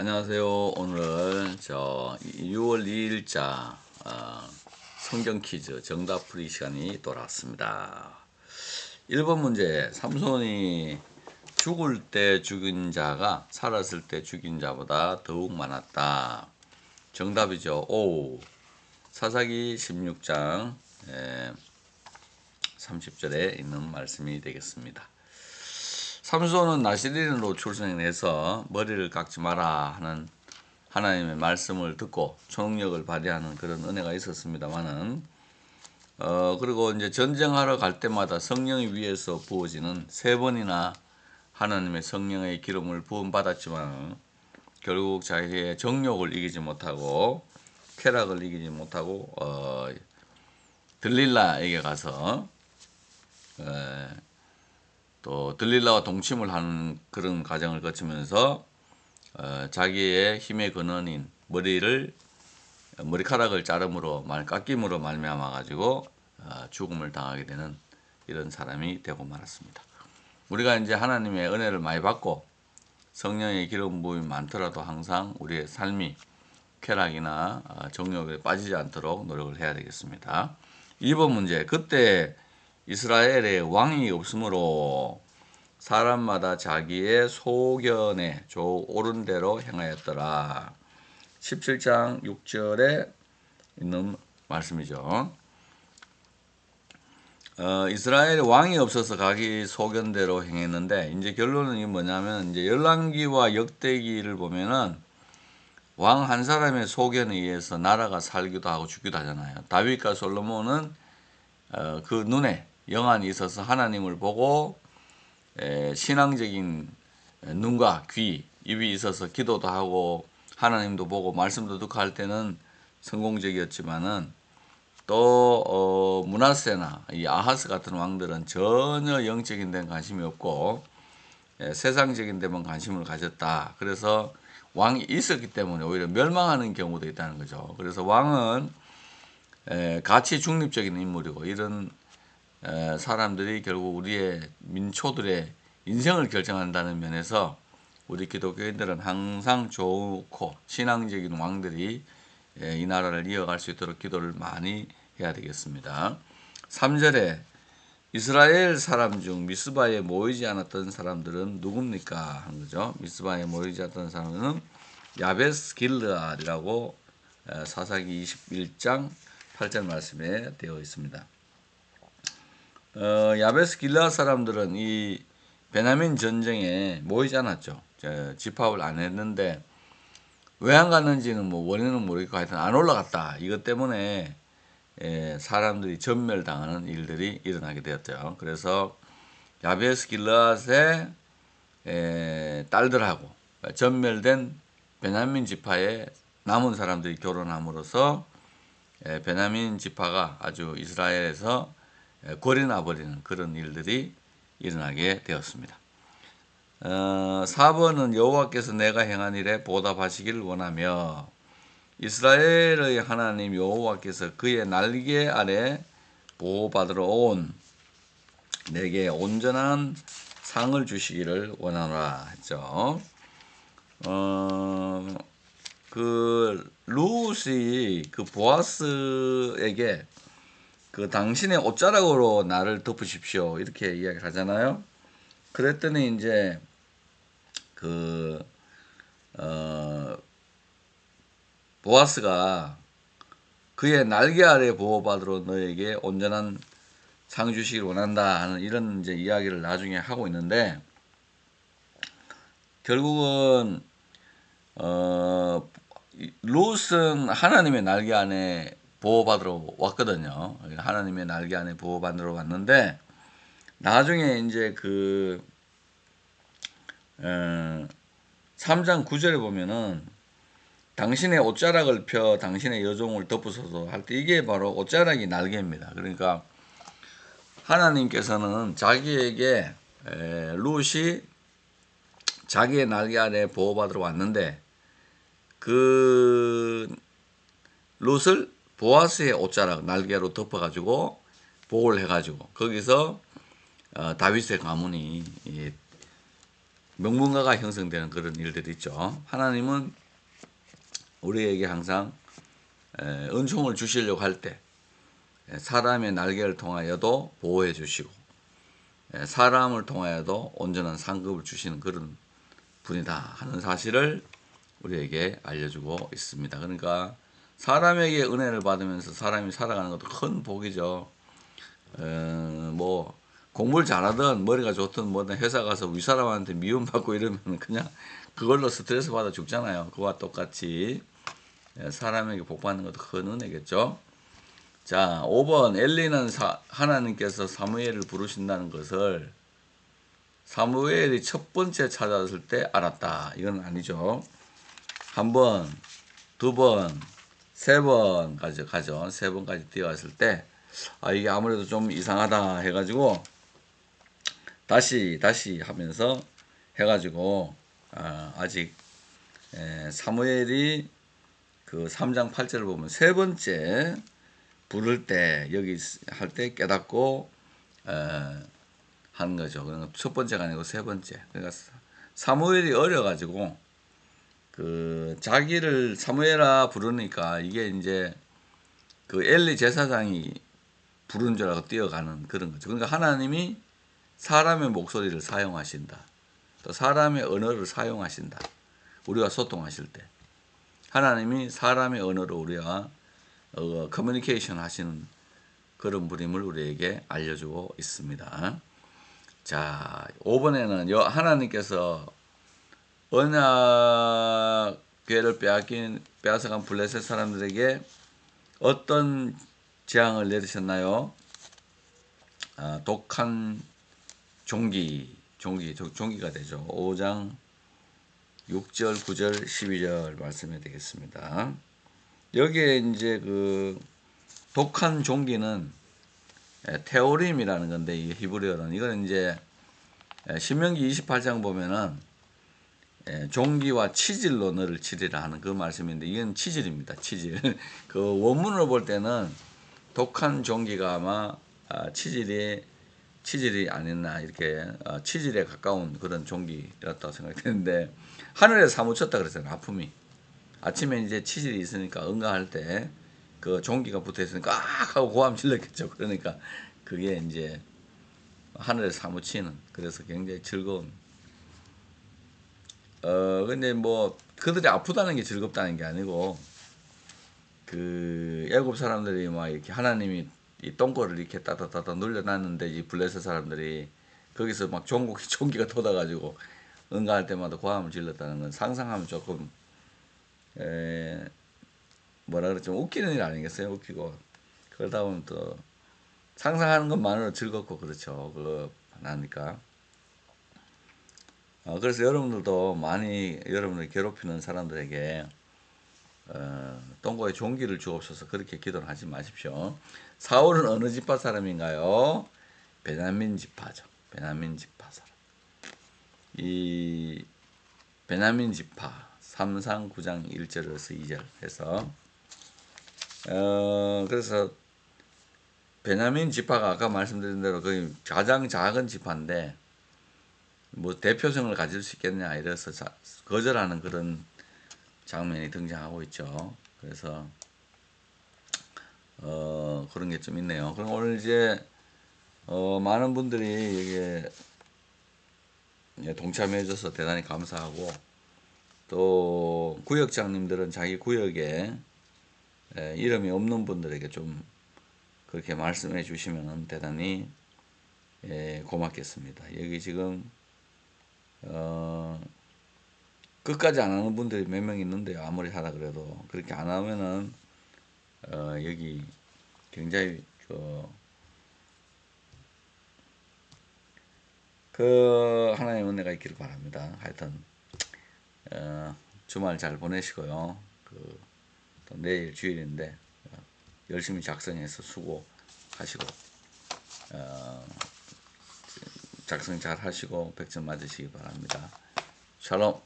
안녕하세요. 오늘은 저 6월 2일자 어, 성경 퀴즈 정답 풀이 시간이 돌아왔습니다. 1번 문제 삼손이 죽을 때 죽인 자가 살았을 때 죽인 자보다 더욱 많았다. 정답이죠. 오. 사사기 16장 30절에 있는 말씀이 되겠습니다. 삼손은 나시린으로 출생해서 머리를 깎지 마라 하는 하나님의 말씀을 듣고 초능력을 발휘하는 그런 은혜가 있었습니다만은 어 그리고 이제 전쟁하러 갈 때마다 성령이 위에서 부어지는 세 번이나 하나님의 성령의 기름을 부음 받았지만 결국 자기의 정욕을 이기지 못하고 쾌락을 이기지 못하고 어 들릴라에게 가서 에, 또 들릴라와 동침을 하는 그런 과정을 거치면서 어, 자기의 힘의 근원인 머리를 머리카락을 자름으로 말 깎임으로 말미암아 가지고 어, 죽음을 당하게 되는 이런 사람이 되고 말았습니다. 우리가 이제 하나님의 은혜를 많이 받고 성령의 기름 부음이 많더라도 항상 우리의 삶이 쾌락이나 어, 정욕에 빠지지 않도록 노력을 해야 되겠습니다. 2번 문제. 그때 이스라엘에 왕이 없으므로 사람마다 자기의 소견에 조 옳은 대로 행하였더라. 17장 6절에 있는 말씀이죠. 어, 이스라엘 왕이 없어서 자기 소견대로 행했는데 이제 결론은 이 뭐냐면 이제 열왕기와 역대기를 보면은 왕 한 사람의 소견에 의해서 나라가 살기도 하고 죽기도 하잖아요. 다윗과 솔로몬은 어, 그 눈에 영안이 있어서 하나님을 보고 에, 신앙적인 눈과 귀, 입이 있어서 기도도 하고 하나님도 보고 말씀도 듣고 할 때는 성공적이었지만은 또 어, 문하세나 이 아하스 같은 왕들은 전혀 영적인 데는 관심이 없고 에, 세상적인 데만 관심을 가졌다. 그래서 왕이 있었기 때문에 오히려 멸망하는 경우도 있다는 거죠. 그래서 왕은 에, 가치 중립적인 인물이고 이런 에, 사람들이 결국 우리의 민초들의 인생을 결정한다는 면에서 우리 기독교인들은 항상 좋고 신앙적인 왕들이 에, 이 나라를 이어갈 수 있도록 기도를 많이 해야 되겠습니다. 3절에 이스라엘 사람 중 미스바에 모이지 않았던 사람들은 누굽니까? 한 거죠. 미스바에 모이지 않았던 사람은 야베스 길르알이라고 사사기 21장 8절 말씀에 되어 있습니다. 어, 야베스 길르알 사람들은 이 베냐민 전쟁에 모이지 않았죠. 집합을 안 했는데 왜 안 갔는지는 뭐 원인은 모르겠고 하여튼 안 올라갔다. 이것 때문에 예, 사람들이 전멸당하는 일들이 일어나게 되었죠. 그래서 야베스 길라앗의 예, 딸들하고 전멸된 베냐민 지파의 남은 사람들이 결혼함으로써 예, 베냐민 지파가 아주 이스라엘에서 골이 나버리는 그런 일들이 일어나게 되었습니다. 어, 4번은 여호와께서 내가 행한 일에 보답하시기를 원하며 이스라엘의 하나님 여호와께서 그의 날개 아래 보호받으러 온 내게 온전한 상을 주시기를 원하노라 했죠. 어, 그 루시 그 보아스에게 그 당신의 옷자락으로 나를 덮으십시오 이렇게 이야기를 하잖아요. 그랬더니 이제 그 어, 보아스가 그의 날개 아래 보호받으러 너에게 온전한 상 주시길 원한다 하는 이런 이제 이야기를 나중에 하고 있는데 결국은 어 롯은 하나님의 날개 안에 보호받으러 왔거든요. 하나님의 날개 안에 보호받으러 왔는데 나중에 이제 그 어, 3장 9절에 보면은 당신의 옷자락을 펴 당신의 여종을 덮으소서 할 때 이게 바로 옷자락이 날개입니다. 그러니까 하나님께서는 자기에게 에, 룻이 자기의 날개 아래 보호받으러 왔는데 그 룻을 보아스의 옷자락 날개로 덮어가지고 보호를 해가지고 거기서 어, 다윗의 가문이 명문가가 형성되는 그런 일들이 있죠. 하나님은 우리에게 항상 에, 은총을 주시려고 할 때 사람의 날개를 통하여도 보호해 주시고 에, 사람을 통하여도 온전한 상급을 주시는 그런 분이다 하는 사실을 우리에게 알려주고 있습니다. 그러니까 사람에게 은혜를 받으면서 사람이 살아가는 것도 큰 복이죠. 어, 뭐 공부를 잘하든 머리가 좋든 뭐든 회사 가서 윗사람한테 미움받고 이러면 그냥 그걸로 스트레스 받아 죽잖아요. 그와 똑같이 예, 사람에게 복 받는 것도 큰 은혜겠죠. 자, 5번 엘리는 사, 하나님께서 사무엘을 부르신다는 것을 사무엘이 첫 번째 찾아왔을 때 알았다. 이건 아니죠. 한 번, 두 번, 세 번까지 가죠. 세 번까지 뛰어왔을 때, 아, 이게 아무래도 좀 이상하다 해가지고, 다시, 다시 하면서 해가지고, 아, 아직, 에, 사무엘이 그 3장 8절을 보면 세 번째 부를 때, 여기 할 때 깨닫고, 에, 하는 거죠. 그러니까 첫 번째가 아니고 세 번째. 그러니까 사무엘이 어려가지고 그 자기를 사무엘아 부르니까 이게 이제 그 엘리 제사장이 부른 줄 알고 뛰어가는 그런 거죠. 그러니까 하나님이 사람의 목소리를 사용하신다. 또 사람의 언어를 사용하신다. 우리와 소통하실 때 하나님이 사람의 언어로 우리와 어, 커뮤니케이션 하시는 그런 분임을 우리에게 알려주고 있습니다. 자, 5번에는 하나님께서 언약궤를 빼앗긴 빼앗아간 블레셋 사람들에게 어떤 재앙을 내리셨나요? 아, 독한 종기, 종기, 종기가 되죠. 5장 6절, 9절, 12절 말씀이 되겠습니다. 여기에 이제 그 독한 종기는 예, 테오림이라는 건데 이 히브리어는 이거는 이제 예, 신명기 28장 보면은 예, 종기와 치질로 너를 치리라 하는 그 말씀인데 이건 치질입니다. 치질. 그 원문으로 볼 때는 독한 종기가 아마 아, 치질이 치질이 아니나 이렇게 어, 치질에 가까운 그런 종기였다고 생각되는데 하늘에 사무쳤다 그랬잖아요. 아픔이 아침에 이제 치질이 있으니까 응가할 때 그 종기가 붙어 있으니까 아 하고 고함 질렀겠죠. 그러니까 그게 이제 하늘에 사무치는 그래서 굉장히 즐거운 어 근데 뭐 그들이 아프다는 게 즐겁다는 게 아니고 그 애굽 사람들이 막 이렇게 하나님이 이 똥꼬를 이렇게 따다따다 눌려놨는데 이 블레셋 사람들이 거기서 막 종국이 종기가 돋아가지고 응가할 때마다 고함을 질렀다는 건 상상하면 조금 에 뭐라 그랬죠? 웃기는 일 아니겠어요? 웃기고. 그러다 보면 또 상상하는 것만으로 즐겁고 그렇죠. 그거 하니까 어, 그래서 여러분들도 많이 여러분을 괴롭히는 사람들에게 어, 똥고에 종기를 주옵소서 그렇게 기도를 하지 마십시오. 사울은 어느 지파 사람인가요? 베냐민 지파죠. 베냐민 지파 사람. 이 베냐민 지파 3상 9장 1절에서 2절 해서 어 그래서 베냐민 지파가 아까 말씀드린 대로 거의 가장 작은 지파인데 뭐 대표성을 가질 수 있겠냐 이래서 자, 거절하는 그런 장면이 등장하고 있죠. 그래서 어 그런 게 좀 있네요. 그럼 오늘 이제 어 많은 분들이 여기에 예, 동참해 줘서 대단히 감사하고 또 구역장님들은 자기 구역에 에, 이름이 없는 분들에게 좀 그렇게 말씀해 주시면 대단히 에, 고맙겠습니다. 여기 지금 어, 끝까지 안 하는 분들이 몇 명 있는데요. 아무리 하라 그래도 그렇게 안 하면은 어, 여기 굉장히 저, 그 하나님 은혜가 있기를 바랍니다. 하여튼 어, 주말 잘 보내시고요. 그, 또 내일 주일인데 어, 열심히 작성해서 수고하시고 어, 작성 잘 하시고 백점 맞으시기 바랍니다. 샬롬